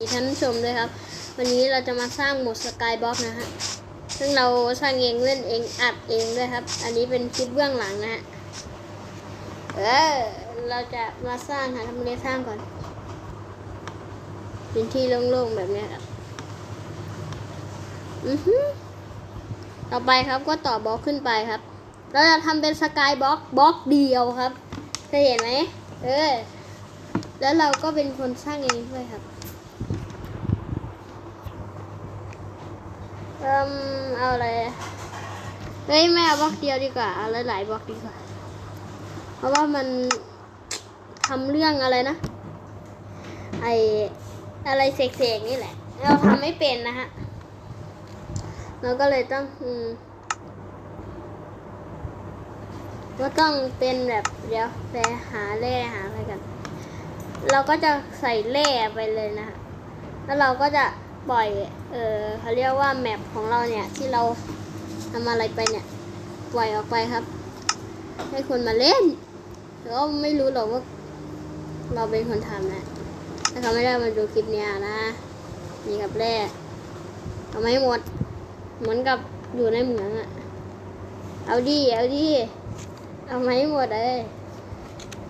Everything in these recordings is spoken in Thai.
ท่านผู้ชมด้วยครับ วันนี้เราจะมาสร้างโหมดสกายบ็อกนะฮะซึ่งเราสร้างเองเล่นเองอัดเองด้วยครับ อันนี้เป็นคลิปเบื้องหลังนะฮะเออเราจะมาสร้างหาทำเลสร้างก่อนเป็นที่โล่งๆแบบนี้ครับอือฮึต่อไปครับก็ต่อบล็อกขึ้นไปครับ เราจะทำเป็นสกายบ็อกบล็อกเดียวครับเคยเห็นไหมเออแล้วเราก็เป็นคนสร้างเองด้วยครับ เอิ่มเอาอะไรเฮ้ยไม่เอาบล็อกเดียวดีกว่าเอาหลายๆบล็อกดีกว่า เพราะว่ามันทำเรื่องอะไรนะ ไออะไรเสกๆนี่แหละ เราทำไม่เป็นนะฮะ เราก็เลยต้องอืมก็ต้องเป็นแบบเดี๋ยวไปหาแร่หาอะไรกัน เราก็จะใส่แร่ไปเลยนะฮะ แล้วเราก็จะ ปล่อย เออเขาเรียกว่าแมปของเราเนี่ย ที่เราทำอะไรไปเนี่ย ปล่อยออกไปครับ ให้คนมาเล่นแต่ก็ไม่รู้หรอกว่า เราเป็นคนทำนะ ถ้าเขาไม่ได้มาดูคลิปเนี้ยนะ นี่กับแร่เอาไม่หมด เหมือนกับอยู่ในเหมืองอะเอาดิเอาดิเอาไม่หมดเลย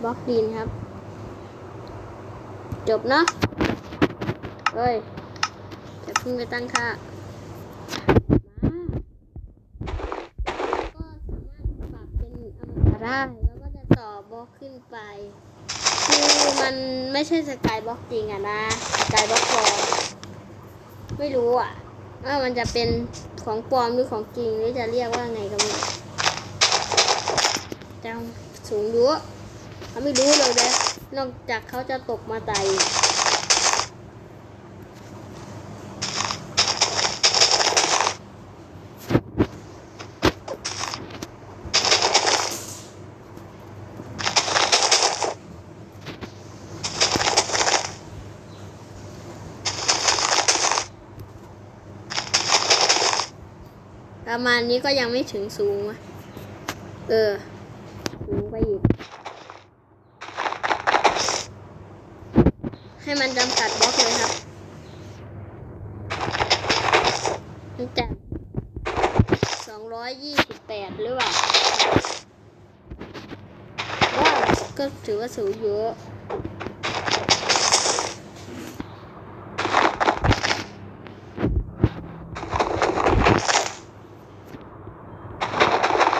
บล็อกดินครับ จบเนาะเฮ้ย พิ่งไปตั้งค่าก็สามารถปรับเป็นอมตะได้แล้วก็จะต่อบล็อกขึ้นไป คือมันไม่ใช่สกายบล็อกจริงอะนะสกายบล็อกปลอมไม่รู้อะว่ามันจะเป็นของปลอมหรือของจริงหรือจะเรียกว่าไงก็ไม่รู้แต่สูงเยอะเขาไม่รู้เลยนะนอกจากเขาจะตกมาไตาย ประมาณนี้ก็ยังไม่ถึงสูงอะเออ สูงไปอีก ให้มันจำกัดบล็อกเลยครับมันจะสองร้อยยี่สิบแปดหรือเปล่าก็ถือว่าสูงเยอะ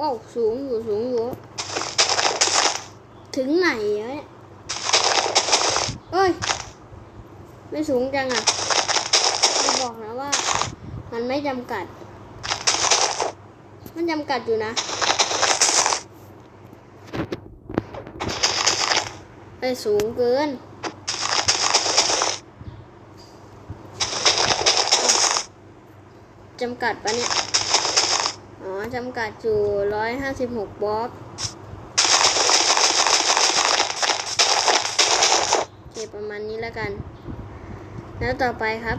ว้าวสูงอยู่สูงอยู่ ถึงไหนเนี่ยเอ้ย ไม่สูงจังอะจะบอกนะว่า มันไม่จำกัด มันจำกัดอยู่นะไอ้สูงเกิน จำกัดปะเนี่ย อ๋อ จำกัดอยู่ร้อยห้าสิบหกบล็อก ประมาณนี้แล้วกัน แล้วต่อไปครับ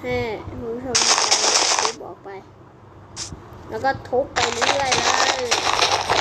ให้คุณผู้ชมทุบออกไป แล้วก็ทุบไปเรื่อยๆเลย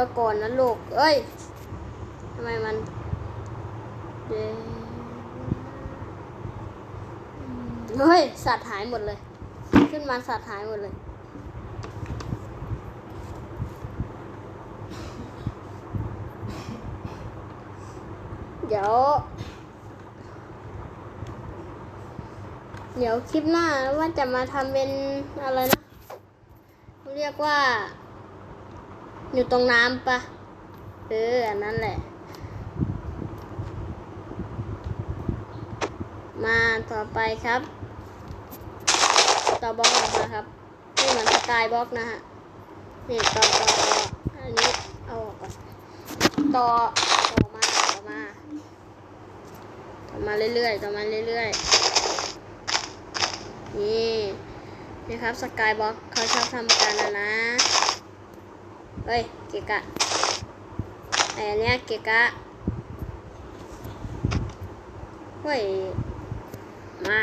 แล้วก่อนนะลูก เอ้ยทำไมมันเย้เฮ้ยสัตว์หายหมดเลย ขึ้นมาสัตว์หายหมดเลยเดี๋ยว เดี๋ยวคลิปหน้าว่าจะมาทำเป็นอะไรนะ เรียกว่า อยู่ตรงน้ำปะเอออันนั้นแหละ มาต่อไปครับ ต่อบล็อกออกมาครับ นี่เหมือนสกายบล็อกนะฮะนี่ต่อต่อต่ออันนี้เอาออกก่อนต่อต่อมาต่อมา ต่อมาเรื่อยๆต่อมาเรื่อยๆนี่นี่ครับสกายบล็อกเขาชอบทำกันนะนะ เฮ้ย เกะกะไอ้เนี้ยเกะกะเฮ้ย มา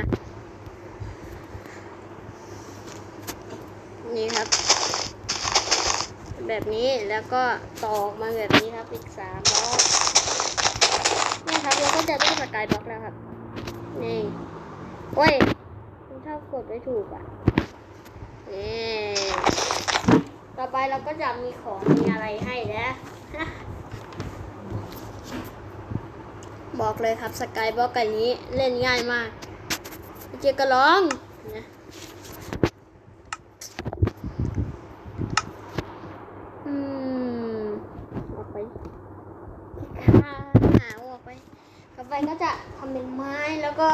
นี่ครับ แบบนี้แล้วก็ตอกมาแบบนี้ครับ อีกสามล็อกนี่ครับเราก็จะได้สกายบล็อกแล้วครับ นี่เว้ยถ้ากดไม่ถูกอะนี่ต่อ ไปเราก็จะมีของมีอะไรให้นะบอกเลยครับสกายบล็อกกันนี้เล่นง่ายมากเจ๊ก็ร้องนะอืมออกไปข้าหาออกไปต่อไปก็จะทำเป็นไม้แล้วก็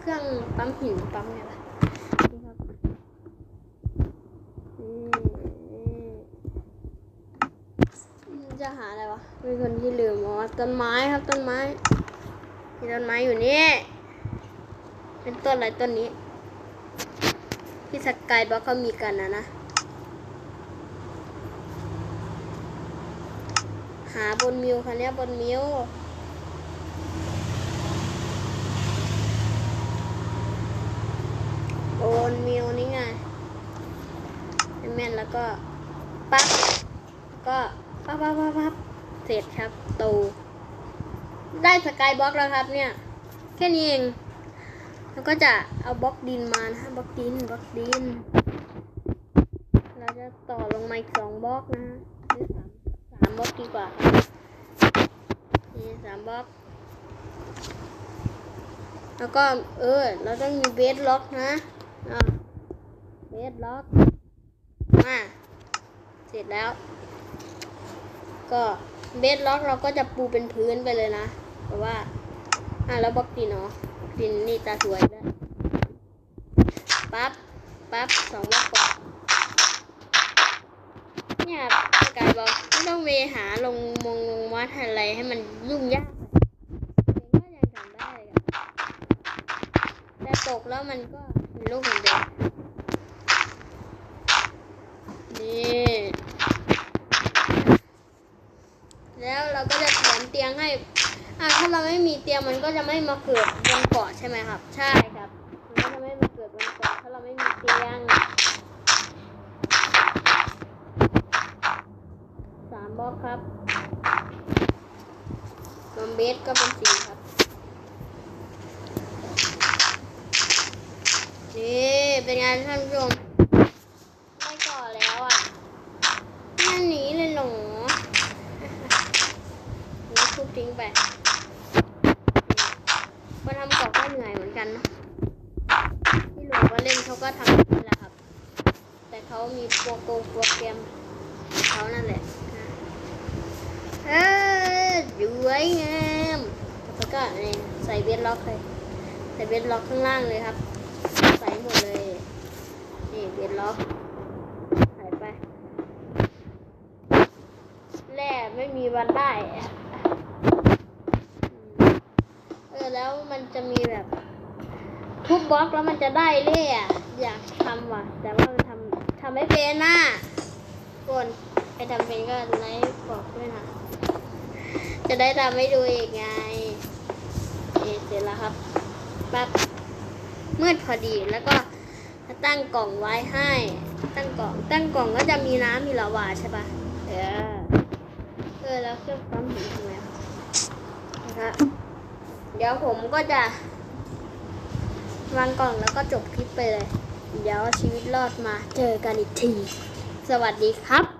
เครื่องปั๊มหินปั๊มไงล่ะนี่ครับอืมอืมจะหาอะไรวะมีคนที่ลืมอ๋อ ต้นไม้ครับต้นไม้มีต้นไม้อยู่นี่ เป็นต้นอะไรต้นนี้ ที่สกายบล็อกเขามีกันนะนะ หาบนมิวคันนี้ยบนมิวโอนมิวนี่ไงแม่นแล้วก็ปั๊บก็ปั๊บปั๊บปั๊บปั๊บเสร็จครับตู ได้สกายบล็อกแล้วครับเนี่ย แค่นี้เองแล้วก็จะเอาบล็อกดินมานะฮะบล็อกดินบล็อกดิน เราจะต่อลงมาอีกสองบล็อกนะหรือสามสามบล็อกดีกว่านี่สามบล็อก แล้วก็เออ เราต้องมีเบสล็อกนะอะเบสล็อกมาเสร็จแล้ว ก็เบสล็อกเราก็จะปูเป็นพื้นไปเลยนะ เพราะว่า อะแล้วบล็อกดินเนาะบล็อกดินนี่ตาสวยด้วยปั๊บปั๊บสองบล็อกก่อนเนี่ยกายบอกไม่ต้องไปหาลงมงลงวัดอะไรให้มันยุ่งยากเองก็ยังทำได้เลยแต่ตกแล้วมันก็เป็นลูกเหมือนเดิมนี่ แล้วเราก็จะแถมเตียงให้ อะถ้าเราไม่มีเตียงมันก็จะไม่มาเกิดบนเกาะใช่ไหมครับ ใช่ครับ มันก็จะไม่มาเกิดบนเกาะถ้าเราไม่มีเตียงสามบล็อกครับนมเบสก็เป็นสี่ครับนี่เป็นไงท่านผู้ชมไม่ก่อแล้วอะนั่นหนีเลยหรอนี่ทุบทิ้งไปมาทำกรอบก็เหนื่อยเหมือน กันนะที่หลวงก็เล่นเขาก็ทำอย่นแหละครับ แต่เขามีโปรโกงโปรแกรมเขานั่นแหละนะเออสวยงามแล้วก็นี่ใส่เบสล็อกเลยใส่เบสล็อกข้างล่างเลยครับ ใส่หมดเลยนี่เบสล็อกใส่ไปแร่ไม่มีวันได้เออแล้วมันจะมีแบบ ทุบบล็อกแล้วมันจะได้เล่อะอยากทำว่ะ แต่ว่ามันทำทำไม่เป็นน่ะคนใครทำเป็นก็ไลฟ์บอกด้วยนะ จะได้ทำให้ดูอีกไงเอเสร็จแล้วครับปั๊บมืดพอดีแล้วก็ตั้งกล่องไว้ให้ ตั้งกล่อง ตั้งกล่องก็จะมีน้ำมีลาวาใช่ปะเออเออแล้วเครื่องปั๊มหินทำไมอะนะครับเดี๋ยวผมก็จะ วางกล่องแล้วก็จบคลิปไปเลย เดี๋ยวชีวิตรอดมาเจอกันอีกที สวัสดีครับ